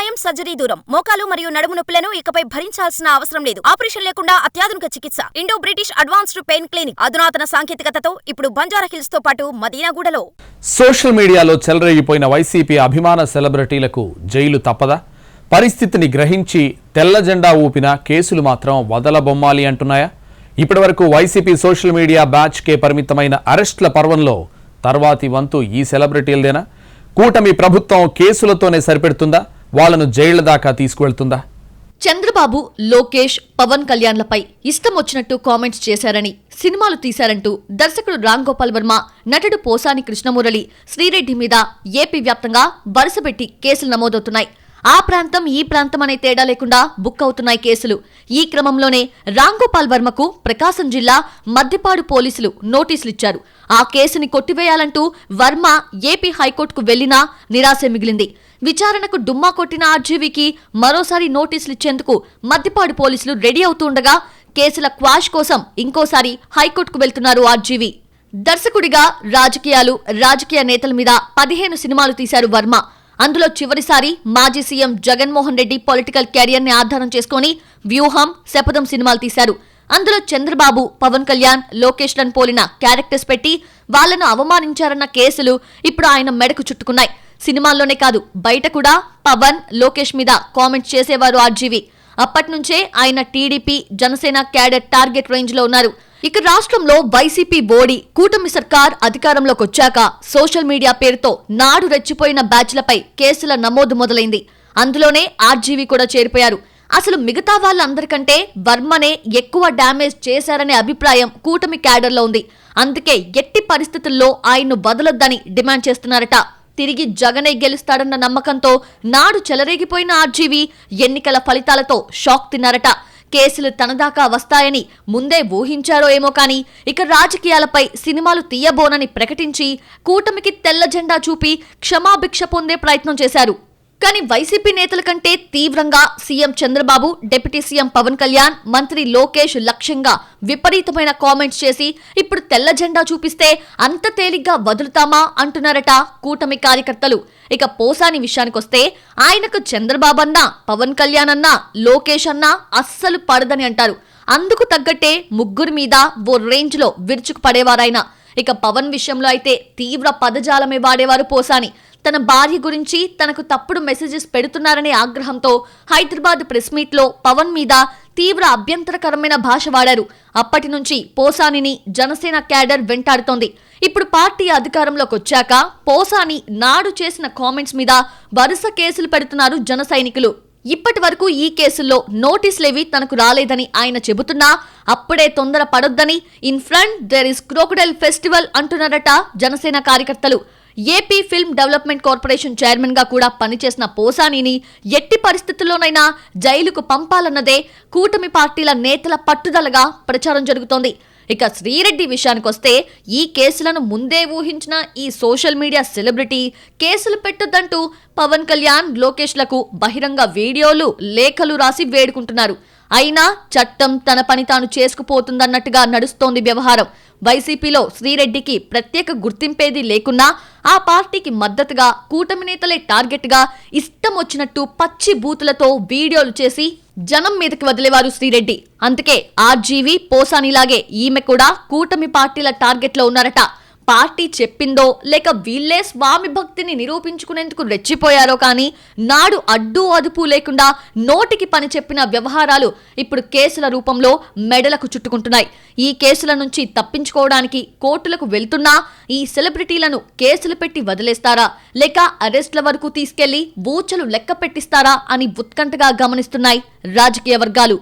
గాయం సర్జరీ దూరం. మోకాలు మరియు నడుము నొప్పులను ఇకపై భరించాల్సిన అవసరం లేదు. ఆపరేషన్ లేకుండా అత్యాధునిక చికిత్స. Indo British advanced pain clinic. అధునాతన సాంకేతికతతో ఇప్పుడు బంజారా హిల్స్తో పాటు మదీనాగూడలో. సోషల్ మీడియాలో చెలరేగిపోయిన వైసీపీ అభిమాన సెలబ్రిటీలకు జైలు తప్పదా? పరిస్థితిని గ్రహించి తెల్ల జెండా ఊపిన కేసులు మాత్రం వదలబొమ్మాలి అంటున్నాయా? ఇప్పటివరకు వైసీపీ సోషల్ మీడియా బ్యాచ్కే పరిమితమైన అరెస్టుల పర్వంలో తర్వాతి వంతు ఈ సెలబ్రిటీలదేనా? కూటమి ప్రభుత్వం కేసులతోనే సరిపెడుతుందా? వాళ్ళను జైళ్ళ దాకా తీసుకువెళ్తుందా? చంద్రబాబు లోకేష్ పవన్ కళ్యాణ్లపై ఇష్టం వచ్చినట్టు కామెంట్స్ చేశారని సినిమాలు తీశారంటూ దర్శకుడు రామ్ గోపాల్ వర్మ నటుడు పోసాని కృష్ణమురళి శ్రీరెడ్డి మీద ఏపీ వ్యాప్తంగా వరుసపెట్టి కేసులు నమోదవుతున్నాయి. ఆ ప్రాంతం ఈ ప్రాంతం అనే తేడా లేకుండా బుక్ అవుతున్నాయి కేసులు. ఈ క్రమంలోనే రామ్ గోపాల్ వర్మకు ప్రకాశం జిల్లా మద్దిపాడు పోలీసులు నోటీసులు ఇచ్చారు ఆ కేసుని కొట్టివేయాలంటూ వర్మ ఏపీ హైకోర్టుకు వెళ్ళినా నిరాశ మిగిలింది. విచారణకు డుమ్మా కొట్టిన ఆర్జీవీకి మరోసారి నోటీసులు ఇచ్చేందుకు మద్దిపాడు పోలీసులు రెడీ అవుతుండగా కేసుల క్వాష్ కోసం ఇంకోసారి హైకోర్టుకు వెళ్తున్నారు ఆర్జీవీ. దర్శకుడిగా రాజకీయాలు రాజకీయ నేతల మీద పదిహేను సినిమాలు తీశారు వర్మ. అందులో చివరిసారి మాజీ సీఎం జగన్మోహన్ రెడ్డి పొలిటికల్ కెరియర్ని ఆధారం చేసుకుని వ్యూహం శపథం సినిమాలు తీశారు. అందులో చంద్రబాబు పవన్ కళ్యాణ్ లోకేష్లను పోలిన క్యారెక్టర్స్ పెట్టి వాళ్ళను అవమానించారన్న కేసులు ఇప్పుడు ఆయన మెడకు చుట్టుకున్నాయి. సినిమాల్లోనే కాదు బయట కూడా పవన్ లోకేష్ మీద కామెంట్స్ చేసేవారు ఆర్జీవి. అప్పట్నుంచే ఆయన టీడీపీ జనసేన క్యాడర్ టార్గెట్ రేంజ్లో ఉన్నారు. ఇక రాష్ట్రంలో వైసీపీ బోడి కూటమి సర్కార్ అధికారంలోకి వచ్చాక సోషల్ మీడియా పేరుతో నాడు రెచ్చిపోయిన బ్యాచ్లపై కేసుల నమోదు మొదలైంది. అందులోనే ఆర్జీవీ కూడా చేరిపోయారు. అసలు మిగతా వాళ్ళందరికంటే వర్మనే ఎక్కువ డ్యామేజ్ చేశారనే అభిప్రాయం కూటమి క్యాడర్లో ఉంది. అందుకే ఎట్టి పరిస్థితుల్లో ఆయన్ను వదలొద్దని డిమాండ్ చేస్తున్నారట. తిరిగి జగనే గెలుస్తాడన్న నమ్మకంతో నాడు చెలరేగిపోయిన ఆర్జీవీ ఎన్నికల ఫలితాలతో షాక్ తిన్నారట. కేసులు తనదాకా వస్తాయని ముందే ఊహించారో ఏమో కానీ ఇక రాజకీయాలపై సినిమాలు తీయబోనని ప్రకటించి కూటమికి తెల్ల జెండా చూపి క్షమాభిక్ష పొందే ప్రయత్నం చేశారు. కానీ వైసీపీ నేతల కంటే తీవ్రంగా CM Chandrababu deputy CM Pawan Kalyan మంత్రి లోకేష్ లక్ష్యంగా విపరీతమైన కామెంట్స్ చేసి ఇప్పుడు తెల్ల జెండా చూపిస్తే అంత తేలిగ్గా వదులుతామా అంటున్నారట కూటమి కార్యకర్తలు. ఇక పోసాని విషయానికొస్తే ఆయనకు చంద్రబాబు అన్నా పవన్ కళ్యాణ్ అన్నా లోకేష్ అన్నా అస్సలు పడదని అంటారు. అందుకు తగ్గట్టే ముగ్గురి మీద ఓ రేంజ్లో విరుచుకు పడేవారాయన. ఇక పవన్ విషయంలో అయితే తీవ్ర పదజాలమే వాడేవారు పోసాని. తన భార్య గురించి తనకు తప్పుడు మెసేజెస్ పెడుతున్నారనే ఆగ్రహంతో హైదరాబాద్ ప్రెస్ మీట్లో పవన్ మీద తీవ్ర అభ్యంతరకరమైన భాష వాడారు. అప్పటి నుంచి పోసానిని జనసేన క్యాడర్ వెంటాడుతోంది. ఇప్పుడు పార్టీ అధికారంలోకి వచ్చాక పోసాని నాడు చేసిన కామెంట్స్ మీద వరుస కేసులు పెడుతున్నారు జన సైనికులు. ఇప్పటి వరకు ఈ కేసుల్లో నోటీసులేవి తనకు రాలేదని ఆయన చెబుతున్నా అప్పుడే తొందర పడొద్దని in front there is crocodile festival అంటున్నారట Janasena కార్యకర్తలు. ఏపీ ఫిల్మ్ డెవలప్మెంట్ కార్పొరేషన్ చైర్మన్గా కూడా పనిచేసిన పోసానీని ఎట్టి పరిస్థితుల్లోనైనా జైలుకు పంపాలన్నదే కూటమి పార్టీల నేతల పట్టుదలగా ప్రచారం జరుగుతోంది. ఇక శ్రీరెడ్డి విషయానికి వస్తే ఈ కేసులను ముందే ఊహించిన ఈ సోషల్ మీడియా సెలబ్రిటీ కేసులు పెట్టొద్దంటూ పవన్ కళ్యాణ్ లోకేష్లకు బహిరంగ వీడియోలు లేఖలు రాసి వేడుకుంటున్నారు. అయినా చట్టం తన పని తాను చేసుకుపోతుందన్నట్టుగా నడుస్తోంది వ్యవహారం. వైసీపీలో శ్రీరెడ్డికి ప్రత్యేక గుర్తింపేది లేకున్నా ఆ పార్టీకి మద్దతుగా కూటమి నేతలే టార్గెట్గా ఇష్టం వచ్చినట్టు పచ్చి బూతులతో వీడియోలు చేసి జనం మీదకి వదిలేవారు శ్రీరెడ్డి. అందుకే ఆర్జీవి పోసానిలాగే ఈమె కూడా కూటమి పార్టీల టార్గెట్లో ఉన్నారట. పార్టీ చెప్పిందో లేక వీళ్ళే స్వామి భక్తిని నిరూపించుకునేందుకు రెచ్చిపోయారో కానీ నాడు అడ్డు అదుపు లేకుండా నోటికి పని చెప్పిన వ్యవహారాలు ఇప్పుడు కేసుల రూపంలో మెడలకు చుట్టుకుంటున్నాయి. ఈ కేసుల నుంచి తప్పించుకోవడానికి కోర్టులకు వెళ్తున్నా ఈ సెలబ్రిటీలను కేసులు పెట్టి వదిలేస్తారా? లేక అరెస్ట్ల వరకు తీసుకెళ్ళి బూచలు లెక్క పెట్టిస్తారా అని ఉత్కంఠగా గమనిస్తున్నాయి రాజకీయ వర్గాలు.